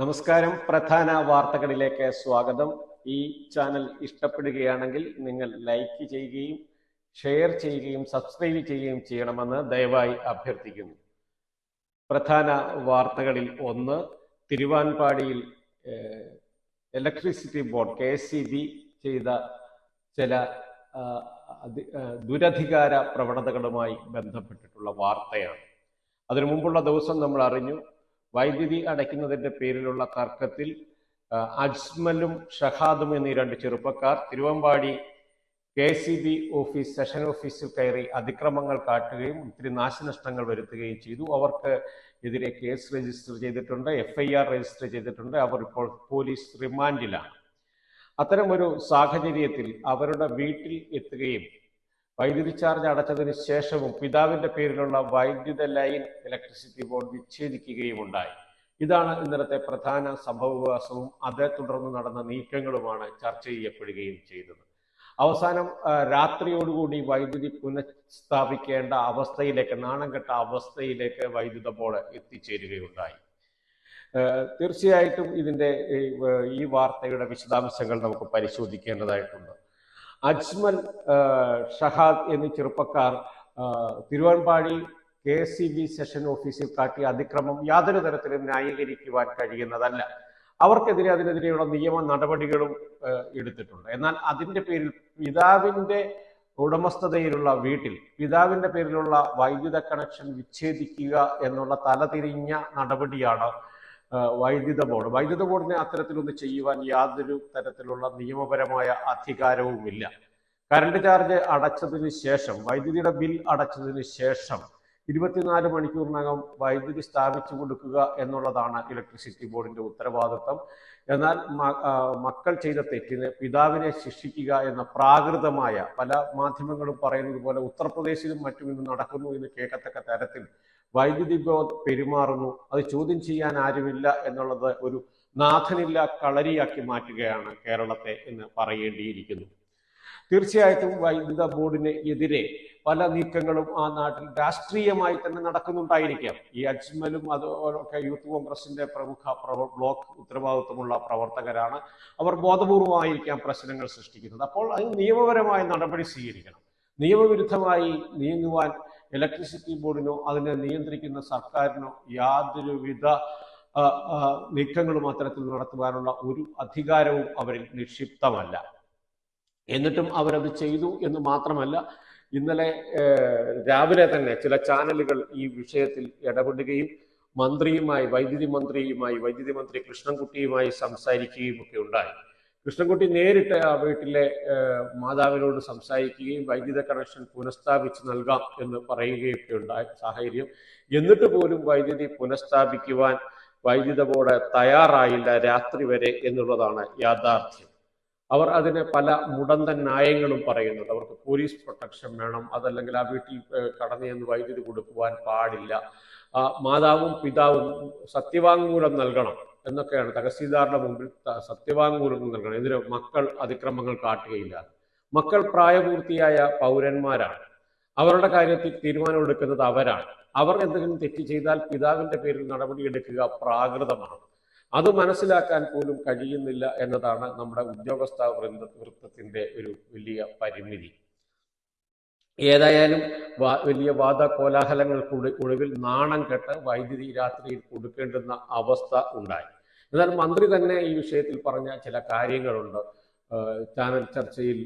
നമസ്കാരം. പ്രധാന വാർത്തകളിലേക്ക് സ്വാഗതം. ഈ ചാനൽ ഇഷ്ടപ്പെടുകയാണെങ്കിൽ നിങ്ങൾ ലൈക്ക് ചെയ്യുകയും ഷെയർ ചെയ്യുകയും സബ്സ്ക്രൈബ് ചെയ്യുകയും ചെയ്യണമെന്ന് ദയവായി അഭ്യർത്ഥിക്കുന്നു. പ്രധാന വാർത്തകളിൽ ഒന്ന് തിരുവാൻപാടിയിൽ ഇലക്ട്രിസിറ്റി ബോർഡ് കെ ചെയ്ത ചില ദുരധികാര പ്രവണതകളുമായി ബന്ധപ്പെട്ടിട്ടുള്ള വാർത്തയാണ്. അതിനു മുമ്പുള്ള ദിവസം നമ്മൾ അറിഞ്ഞു. വൈദ്യുതി അടയ്ക്കുന്നതിന്റെ പേരിലുള്ള തർക്കത്തിൽ അജ്മലും ഷഹാദും എന്നീ രണ്ട് ചെറുപ്പക്കാർ Thiruvambady K C B office section ഓഫീസിൽ കയറി അതിക്രമങ്ങൾ കാട്ടുകയും ഒത്തിരി നാശനഷ്ടങ്ങൾ വരുത്തുകയും ചെയ്തു. അവർക്ക് എതിരെ കേസ് രജിസ്റ്റർ ചെയ്തിട്ടുണ്ട് എഫ്ഐആർ രജിസ്റ്റർ ചെയ്തിട്ടുണ്ട്. അവർ ഇപ്പോൾ പോലീസ് റിമാൻഡിലാണ്. അത്തരമൊരു സാഹചര്യത്തിൽ അവരുടെ വീട്ടിൽ എത്തുകയും വൈദ്യുതി ചാർജ് അടച്ചതിന് ശേഷവും പിതാവിന്റെ പേരിലുള്ള വൈദ്യുത ലൈൻ ഇലക്ട്രിസിറ്റി ബോർഡ് വിച്ഛേദിക്കുകയും ഉണ്ടായി ഇതാണ് ഇന്നലത്തെ പ്രധാന സംഭവവികാസവും അതേ തുടർന്ന് നടന്ന നീക്കങ്ങളുമാണ് ചർച്ച ചെയ്യപ്പെടുകയും ചെയ്തത്. അവസാനം രാത്രിയോടുകൂടി വൈദ്യുതി പുനഃസ്ഥാപിക്കേണ്ട അവസ്ഥയിലേക്ക് നാണം കെട്ട അവസ്ഥയിലേക്ക് വൈദ്യുത ബോർഡ് എത്തിച്ചേരുകയുണ്ടായി. തീർച്ചയായിട്ടും ഇതിന്റെ ഈ വാർത്തയുടെ വിശദാംശങ്ങൾ നമുക്ക് പരിശോധിക്കേണ്ടതായിട്ടുണ്ട്. അജ്മൽ ഷഹാദ് എന്നീ ചെറുപ്പക്കാർ Thiruvambady K S C B section ഓഫീസിൽ കാട്ടിയ അതിക്രമം യാതൊരു തരത്തിലും ന്യായീകരിക്കുവാൻ കഴിയുന്നതല്ല. അവർക്കെതിരെ അതിനെതിരെയുള്ള നിയമ നടപടികളും എടുത്തിട്ടുണ്ട്. എന്നാൽ അതിന്റെ പേരിൽ പിതാവിന്റെ ഉടമസ്ഥതയിലുള്ള വീട്ടിൽ പിതാവിന്റെ പേരിലുള്ള വൈദ്യുത കണക്ഷൻ വിച്ഛേദിക്കുക എന്നുള്ള തലതിരിഞ്ഞ നടപടിയാണ് വൈദ്യുത ബോർഡ്. വൈദ്യുത ബോർഡിനെ അത്തരത്തിലൊന്ന് ചെയ്യുവാൻ യാതൊരു തരത്തിലുള്ള നിയമപരമായ അധികാരവുമില്ല. കറണ്ട് ചാർജ് അടച്ചതിന് ശേഷം വൈദ്യുതിയുടെ ബിൽ അടച്ചതിന് ശേഷം ഇരുപത്തിനാല് മണിക്കൂറിനകം വൈദ്യുതി സ്ഥാപിച്ചു കൊടുക്കുക എന്നുള്ളതാണ് ഇലക്ട്രിസിറ്റി ബോർഡിന്റെ ഉത്തരവാദിത്വം എന്നാൽ മക്കൾ ചെയ്ത തെറ്റിന് പിതാവിനെ ശിക്ഷിക്കുക എന്ന പ്രാകൃതമായ പല മാധ്യമങ്ങളും പറയുന്നത് പോലെ ഉത്തർപ്രദേശിലും മറ്റും ഇന്ന് നടക്കുന്നു എന്ന് കേൾക്കത്തക്ക തരത്തിൽ വൈദ്യുതി ബോധ് പെരുമാറുന്നു. അത് ചോദ്യം ചെയ്യാൻ ആരുമില്ല എന്നുള്ളത് ഒരു നാഥനില്ല കളരിയാക്കി മാറ്റുകയാണ് കേരളത്തെ എന്ന് പറയേണ്ടിയിരിക്കുന്നു. തീർച്ചയായിട്ടും വൈദ്യുത ബോർഡിന് എതിരെ പല നീക്കങ്ങളും ആ നാട്ടിൽ രാഷ്ട്രീയമായി തന്നെ നടക്കുന്നുണ്ടായിരിക്കാം. ഈ അജ്മലും അതുപോലൊക്കെ യൂത്ത് കോൺഗ്രസിന്റെ പ്രമുഖ ബ്ലോക്ക് ഉത്തരവാദിത്വമുള്ള പ്രവർത്തകരാണ്. അവർ ബോധപൂർവമായിരിക്കാം പ്രശ്നങ്ങൾ സൃഷ്ടിക്കുന്നത്. അപ്പോൾ അത് നിയമപരമായ നടപടി സ്വീകരിക്കണം. നിയമവിരുദ്ധമായി നീങ്ങുവാൻ ഇലക്ട്രിസിറ്റി ബോർഡിനോ അതിനെ നിയന്ത്രിക്കുന്ന സർക്കാരിനോ യാതൊരുവിധ നീക്കങ്ങളും അത്തരത്തിൽ നടത്തുവാനുള്ള ഒരു അധികാരവും അവരിൽ നിക്ഷിപ്തമല്ല. എന്നിട്ടും അവരത് ചെയ്തു എന്ന് മാത്രമല്ല ഇന്നലെ രാവിലെ തന്നെ ചില ചാനലുകൾ ഈ വിഷയത്തിൽ ഇടപെടുകയും മന്ത്രിയുമായി വൈദ്യുതി മന്ത്രിയുമായി വൈദ്യുതി മന്ത്രി കൃഷ്ണൻകുട്ടിയുമായി സംസാരിക്കുകയും ഒക്കെ ഉണ്ടായി. കൃഷ്ണൻകുട്ടി നേരിട്ട് ആ വീട്ടിലെ മാതാവിനോട് സംസാരിക്കുകയും വൈദ്യുത കണക്ഷൻ പുനഃസ്ഥാപിച്ച് നൽകാം എന്ന് പറയുകയൊക്കെ ഉണ്ടായ സാഹചര്യം. എന്നിട്ട് പോലും വൈദ്യുതി പുനഃസ്ഥാപിക്കുവാൻ വൈദ്യുത ബോർഡ് തയ്യാറായില്ല രാത്രി വരെ എന്നുള്ളതാണ് യാഥാർത്ഥ്യം. അവർ അതിന് പല മുടന്തൻ ന്യായങ്ങളും പറയുന്നുണ്ട്. അവർക്ക് പോലീസ് പ്രൊട്ടക്ഷൻ വേണം അതല്ലെങ്കിൽ ആ വീട്ടിൽ കടന്നു ചെന്ന് വൈദ്യുതി കൊടുക്കുവാൻ പാടില്ല. മാതാവും പിതാവും സത്യവാങ്മൂലം നൽകണം. എന്നൊക്കെയാണ് തഹസീൽദാറുടെ മുമ്പിൽ സത്യവാങ്മൂലം നൽകണം. ഇതിന് മക്കൾ അതിക്രമങ്ങൾ കാട്ടുകയില്ല. മക്കൾ പ്രായപൂർത്തിയായ പൗരന്മാരാണ്. അവരുടെ കാര്യത്തിൽ തീരുമാനം എടുക്കുന്നത് അവരാണ്. അവർ എന്തെങ്കിലും തെറ്റ് ചെയ്താൽ പിതാവിന്റെ പേരിൽ നടപടിയെടുക്കുക പ്രാകൃതമാണ്. അത് മനസ്സിലാക്കാൻ പോലും കഴിയുന്നില്ല എന്നതാണ് നമ്മുടെ ഉദ്യോഗസ്ഥ വൃന്ദ വൃത്തത്തിന്റെ ഒരു വലിയ പരിമിതി. ഏതായാലും വലിയ വാദ കോലാഹലങ്ങൾക്കുള്ള ഒടുവിൽ നാണം കെട്ട് വൈദ്യുതി രാത്രിയിൽ കൊടുക്കേണ്ടുന്ന അവസ്ഥ ഉണ്ടായി. എന്നാൽ മന്ത്രി തന്നെ ഈ വിഷയത്തിൽ പറഞ്ഞ ചില കാര്യങ്ങളുണ്ട്. ചാനൽ ചർച്ചയിൽ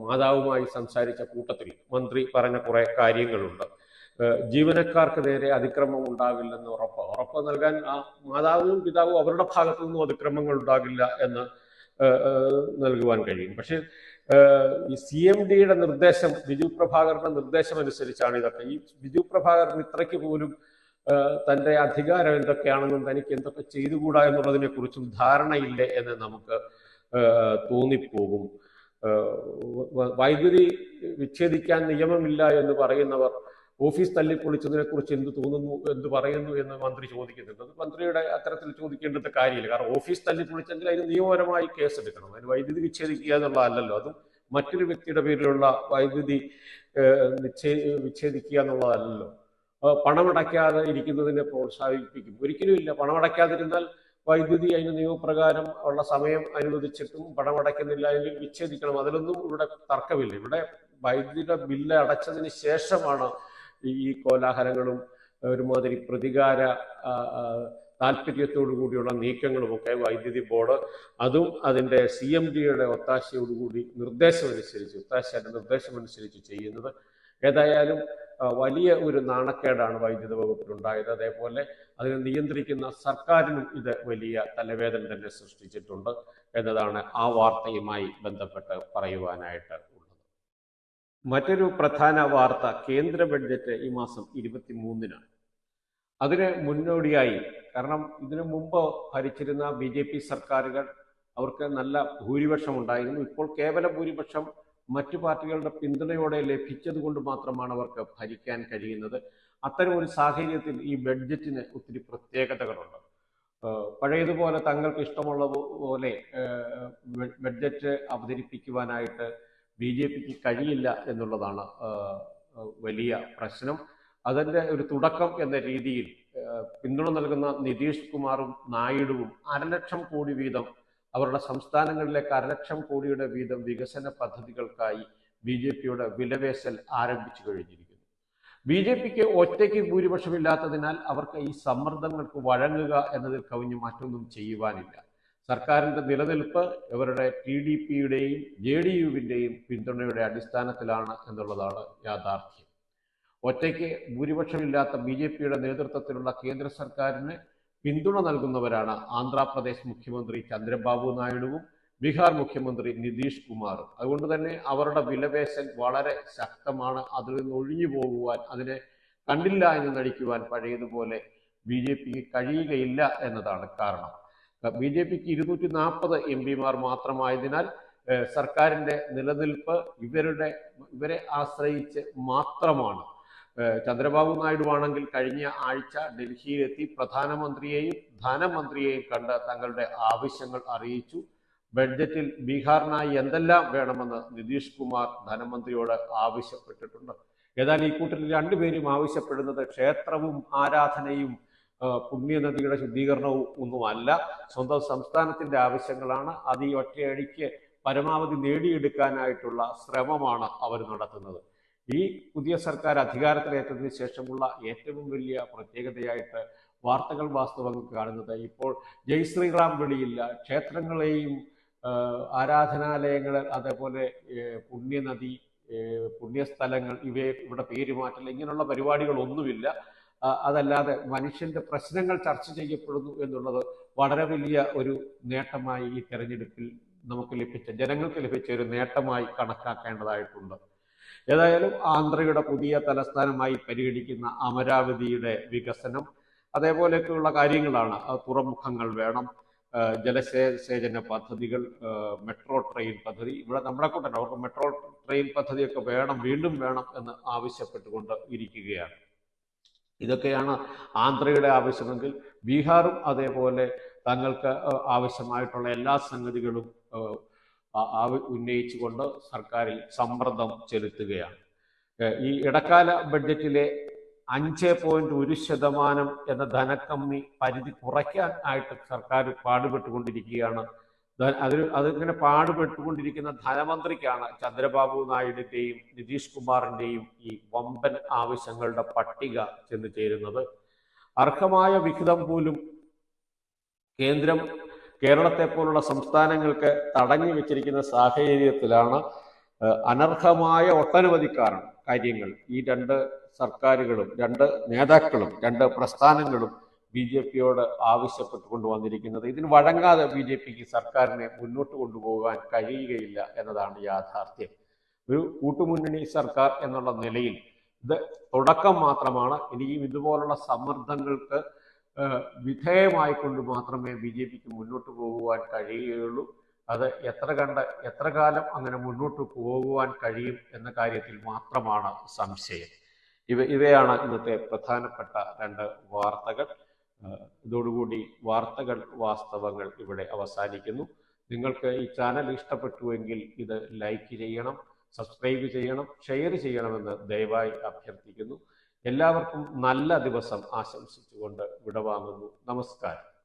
മാതാവുമായി സംസാരിച്ച കൂട്ടത്തിൽ മന്ത്രി പറഞ്ഞ കുറെ കാര്യങ്ങളുണ്ട്. ജീവനക്കാർക്ക് നേരെ അതിക്രമം ഉണ്ടാകില്ലെന്ന് ഉറപ്പ് ഉറപ്പ് നൽകാൻ ആ മാതാവും പിതാവും അവരുടെ ഭാഗത്തു നിന്നും അതിക്രമങ്ങൾ ഉണ്ടാകില്ല എന്ന് നൽകുവാൻ കഴിയും. പക്ഷേ ഈ സി എം ഡിയുടെ നിർദ്ദേശം ബിജു പ്രഭാകറിന്റെ നിർദ്ദേശം അനുസരിച്ചാണ് ഇതൊക്കെ. ഈ ബിജു പ്രഭാകറിന് ഇത്രയ്ക്ക് പോലും തന്റെ അധികാരം എന്തൊക്കെയാണെന്നും തനിക്ക് എന്തൊക്കെ ചെയ്തുകൂടാ എന്നുള്ളതിനെ കുറിച്ചും ധാരണയില്ല എന്ന് നമുക്ക് തോന്നിപ്പോകും. വൈദ്യുതി വിച്ഛേദിക്കാൻ നിയമമില്ല എന്ന് പറയുന്നവർ ഓഫീസ് തല്ലിപ്പൊളിച്ചതിനെ കുറിച്ച് എന്ത് തോന്നുന്നു എന്ത് പറയുന്നു എന്ന് മന്ത്രി ചോദിക്കുന്നുണ്ട്. അത് മന്ത്രിയുടെ അത്തരത്തിൽ ചോദിക്കേണ്ടത് കാര്യമില്ല. കാരണം ഓഫീസ് തല്ലിപ്പൊളിച്ചെങ്കിൽ അതിന് നിയമപരമായി കേസെടുക്കണം അതിന് വൈദ്യുതി വിച്ഛേദിക്കുക എന്നുള്ളതല്ലല്ലോ. അതും മറ്റൊരു വ്യക്തിയുടെ പേരിലുള്ള വൈദ്യുതി വിച്ഛേ വിച്ഛേദിക്കുക എന്നുള്ളതല്ലല്ലോ. പണമടയ്ക്കാതെ ഇരിക്കുന്നതിനെ പ്രോത്സാഹിപ്പിക്കും. ഒരിക്കലുമില്ല പണമടയ്ക്കാതിരുന്നാൽ വൈദ്യുതി അതിന് നിയമപ്രകാരം ഉള്ള സമയം അനുവദിച്ചിട്ടും പണമടയ്ക്കുന്നില്ല എങ്കിൽ വിച്ഛേദിക്കണം. അതിലൊന്നും ഇവിടെ തർക്കമില്ല. ഇവിടെ വൈദ്യുതിയുടെ ബില്ല് അടച്ചതിന് ശേഷമാണ് ഈ കോലാഹലങ്ങളും ഒരുമാതിരി പ്രതികാര താല്പര്യത്തോടു കൂടിയുള്ള നീക്കങ്ങളുമൊക്കെ വൈദ്യുതി ബോർഡ് അതും അതിന്റെ സി എം ഡിയുടെ ഒത്താശയോടുകൂടി നിർദ്ദേശമനുസരിച്ച് ഒത്താശയുടെ നിർദ്ദേശമനുസരിച്ച് ചെയ്യുന്നത് ഏതായാലും വലിയ ഒരു നാണക്കേടാണ് വൈദ്യുത വകുപ്പിനുണ്ടായത് അതേപോലെ അതിനെ നിയന്ത്രിക്കുന്ന സർക്കാരിനും ഇത് വലിയ തലവേദന തന്നെ സൃഷ്ടിച്ചിട്ടുണ്ട് എന്നതാണ് ആ വാർത്തയുമായി ബന്ധപ്പെട്ട് പറയുവാനായിട്ട് മറ്റൊരു പ്രധാന വാർത്ത കേന്ദ്ര ബഡ്ജറ്റ് ഈ മാസം ഇരുപത്തി മൂന്നിനാണ് അതിന് മുന്നോടിയായി കാരണം ഇതിനു മുമ്പ് ഭരിച്ചിരുന്ന ബി സർക്കാരുകൾ അവർക്ക് നല്ല ഭൂരിപക്ഷം ഉണ്ടായിരുന്നു ഇപ്പോൾ കേവല ഭൂരിപക്ഷം മറ്റു പാർട്ടികളുടെ പിന്തുണയോടെ ലഭിച്ചത് കൊണ്ട് മാത്രമാണ് അവർക്ക് ഭരിക്കാൻ കഴിയുന്നത്. അത്തരം ഒരു സാഹചര്യത്തിൽ ഈ ബഡ്ജറ്റിന് ഒത്തിരി പ്രത്യേകതകളുണ്ട്. പഴയതുപോലെ തങ്ങൾക്ക് ഇഷ്ടമുള്ള പോലെ ബഡ്ജറ്റ് അവതരിപ്പിക്കുവാനായിട്ട് ബി ജെ പിക്ക് കഴിയില്ല എന്നുള്ളതാണ് വലിയ പ്രശ്നം. അതിന്റെ ഒരു തുടക്കം എന്ന രീതിയിൽ പിന്തുണ നൽകുന്ന നിതീഷ് കുമാറും നായിഡുവും അരലക്ഷം കോടി വീതം അവരുടെ സംസ്ഥാനങ്ങളിലേക്ക് അരലക്ഷം കോടിയുടെ വീതം വികസന പദ്ധതികൾക്കായി ബി ജെ പിയുടെ വിലവേശൽ ആരംഭിച്ചു കഴിഞ്ഞിരിക്കുന്നു. ബി ജെ പിക്ക് ഒറ്റയ്ക്ക് ഭൂരിപക്ഷമില്ലാത്തതിനാൽ അവർക്ക് ഈ സമ്മർദ്ദങ്ങൾക്ക് വഴങ്ങുക എന്നതിൽ കവിഞ്ഞ് മറ്റൊന്നും ചെയ്യുവാനില്ല. സർക്കാരിന്റെ നിലനിൽപ്പ് ഇവരുടെ ടി ഡി പിയുടെയും ജെ ഡി യുവിന്റെയും പിന്തുണയുടെ അടിസ്ഥാനത്തിലാണ് എന്നുള്ളതാണ് യാഥാർത്ഥ്യം. ഒറ്റയ്ക്ക് ഭൂരിപക്ഷമില്ലാത്ത ബി ജെ പിയുടെ നേതൃത്വത്തിലുള്ള കേന്ദ്ര സർക്കാരിന് പിന്തുണ നൽകുന്നവരാണ് ആന്ധ്രാപ്രദേശ് മുഖ്യമന്ത്രി ചന്ദ്രബാബു നായിഡുവും ബീഹാർ മുഖ്യമന്ത്രി നിതീഷ് കുമാറും. അതുകൊണ്ട് തന്നെ അവരുടെ വിലപേശൽ വളരെ ശക്തമാണ്. അതിൽ നിന്ന് ഒഴിഞ്ഞു പോകുവാൻ അതിനെ കണ്ടില്ല എന്ന് നടിക്കുവാൻ പഴയതുപോലെ ബി ജെ പിക്ക് കഴിയുകയില്ല എന്നതാണ് കാരണം. ബി ജെ പിക്ക് ഇരുന്നൂറ്റി നാൽപ്പത് എം പിമാർ മാത്രമായതിനാൽ സർക്കാരിന്റെ നിലനിൽപ്പ് ഇവരുടെ ഇവരെ ആശ്രയിച്ച് മാത്രമാണ്. ചന്ദ്രബാബു നായിഡു ആണെങ്കിൽ കഴിഞ്ഞ ആഴ്ച ഡൽഹിയിലെത്തി പ്രധാനമന്ത്രിയെയും ധനമന്ത്രിയെയും കണ്ട് തങ്ങളുടെ ആവശ്യങ്ങൾ അറിയിച്ചു. ബഡ്ജറ്റിൽ ബീഹാറിനായി എന്തെല്ലാം വേണമെന്ന് നിതീഷ് കുമാർ ധനമന്ത്രിയോട് ആവശ്യപ്പെട്ടിട്ടുണ്ട്. ഏതായാലും ഈ കൂട്ടത്തിൽ രണ്ടുപേരും ആവശ്യപ്പെടുന്നത് ക്ഷേത്രവും ആരാധനയും പുണ്യനദിയുടെ ശുദ്ധീകരണവും ഒന്നുമല്ല. സ്വന്തം സംസ്ഥാനത്തിന്റെ ആവശ്യങ്ങളാണ്. അത് ഈ ഒറ്റയടിക്ക് പരമാവധി നേടിയെടുക്കാനായിട്ടുള്ള ശ്രമമാണ് അവർ നടത്തുന്നത്. ഈ പുതിയ സർക്കാർ അധികാരത്തിലേറ്റതിന് ശേഷമുള്ള ഏറ്റവും വലിയ പ്രത്യേകതയായിട്ട് വാർത്തകൾ വാസ്തവങ്ങൾ കാണുന്നത് ഇപ്പോൾ ജയ് ശ്രീറാം വെളിയില്ല. ക്ഷേത്രങ്ങളെയും ആരാധനാലയങ്ങൾ അതേപോലെ പുണ്യനദി പുണ്യസ്ഥലങ്ങൾ ഇവയെ ഇവിടെ പേര് മാറ്റൽ ഇങ്ങനെയുള്ള പരിപാടികളൊന്നുമില്ല. അതല്ലാതെ മനുഷ്യന്റെ പ്രശ്നങ്ങൾ ചർച്ച ചെയ്യപ്പെടുന്നു എന്നുള്ളത് വളരെ വലിയ ഒരു നേട്ടമായി ഈ തെരഞ്ഞെടുപ്പിൽ നമുക്ക് ലഭിച്ച ജനങ്ങൾക്ക് ലഭിച്ച ഒരു നേട്ടമായി കണക്കാക്കേണ്ടതായിട്ടുണ്ട്. ഏതായാലും ആന്ധ്രയുടെ പുതിയ തലസ്ഥാനമായി പരിഗണിക്കുന്ന അമരാവതിയുടെ വികസനം അതേപോലെയൊക്കെയുള്ള കാര്യങ്ങളാണ്. തുറമുഖങ്ങൾ വേണം ജലസേചന പദ്ധതികൾ മെട്രോ ട്രെയിൻ പദ്ധതി. ഇവിടെ നമ്മളെ കൊണ്ടല്ല അവർക്ക് മെട്രോ ട്രെയിൻ പദ്ധതിയൊക്കെ വേണം വീണ്ടും വേണം എന്ന് ആവശ്യപ്പെട്ടുകൊണ്ട് ഇരിക്കുകയാണ്. ഇതൊക്കെയാണ് ആന്ധ്രയുടെ ആവശ്യമെങ്കിൽ ബീഹാറും അതേപോലെ തങ്ങൾക്ക് ആവശ്യമായിട്ടുള്ള എല്ലാ സംഗതികളും ഉന്നയിച്ചുകൊണ്ട് സർക്കാരിൽ സമ്മർദ്ദം ചെലുത്തുകയാണ്. ഈ ഇടക്കാല ബഡ്ജറ്റിലെ അഞ്ച് പോയിന്റ് ഒരു ശതമാനം എന്ന ധനക്കമ്മി പരിധി കുറയ്ക്കാൻ ആയിട്ട് സർക്കാർ പാടുപെട്ടുകൊണ്ടിരിക്കുകയാണ്. അതിൽ അതിങ്ങനെ പാടുപെട്ടുകൊണ്ടിരിക്കുന്ന ധനമന്ത്രിക്കാണ് ചന്ദ്രബാബു നായിഡുവിന്റെയും നിതീഷ് കുമാറിന്റെയും ഈ വമ്പൻ ആവശ്യങ്ങളുടെ പട്ടിക ചെന്ന് ചേരുന്നത്. അർഹമായ വിഹിതം പോലും കേന്ദ്രം കേരളത്തെ പോലുള്ള സംസ്ഥാനങ്ങൾക്ക് തടഞ്ഞു വെച്ചിരിക്കുന്ന സാഹചര്യത്തിലാണ് അനർഹമായ ഒട്ടനവധി കാരണം കാര്യങ്ങൾ. ഈ രണ്ട് സർക്കാരുകളും രണ്ട് നേതാക്കളും രണ്ട് പ്രസ്ഥാനങ്ങളും ബി ജെ പിയോട് ആവശ്യപ്പെട്ടുകൊണ്ട് വന്നിരിക്കുന്നത്. ഇതിന് വഴങ്ങാതെ ബി ജെ പിക്ക് സർക്കാരിനെ മുന്നോട്ട് കൊണ്ടുപോകാൻ കഴിയുകയില്ല എന്നതാണ് യാഥാർത്ഥ്യം. ഒരു കൂട്ടുമുന്നണി സർക്കാർ എന്നുള്ള നിലയിൽ ഇത് തുടക്കം മാത്രമാണ്. ഇനിയും ഇതുപോലുള്ള സമ്മർദ്ദങ്ങൾക്ക് വിധേയമായിക്കൊണ്ട് മാത്രമേ ബി ജെ പിക്ക് മുന്നോട്ട് പോകുവാൻ കഴിയുകയുള്ളൂ. അത് എത്ര കണ്ട് എത്ര കാലം അങ്ങനെ മുന്നോട്ട് പോകുവാൻ കഴിയും എന്ന കാര്യത്തിൽ മാത്രമാണ് സംശയം. ഇവ ഇവയാണ് ഇന്നത്തെ പ്രധാനപ്പെട്ട രണ്ട് വാർത്തകൾ. ഇതോടുകൂടി വാർത്തകൾ വാസ്തവങ്ങൾ ഇവിടെ അവസാനിക്കുന്നു. നിങ്ങൾക്ക് ഈ ചാനൽ ഇഷ്ടപ്പെട്ടുവെങ്കിൽ ഇത് ലൈക്ക് ചെയ്യണം സബ്സ്ക്രൈബ് ചെയ്യണം ഷെയർ ചെയ്യണമെന്ന് ദയവായി അഭ്യർത്ഥിക്കുന്നു. എല്ലാവർക്കും നല്ല ദിവസം ആശംസിച്ചുകൊണ്ട് വിടവാങ്ങുന്നു. നമസ്കാരം.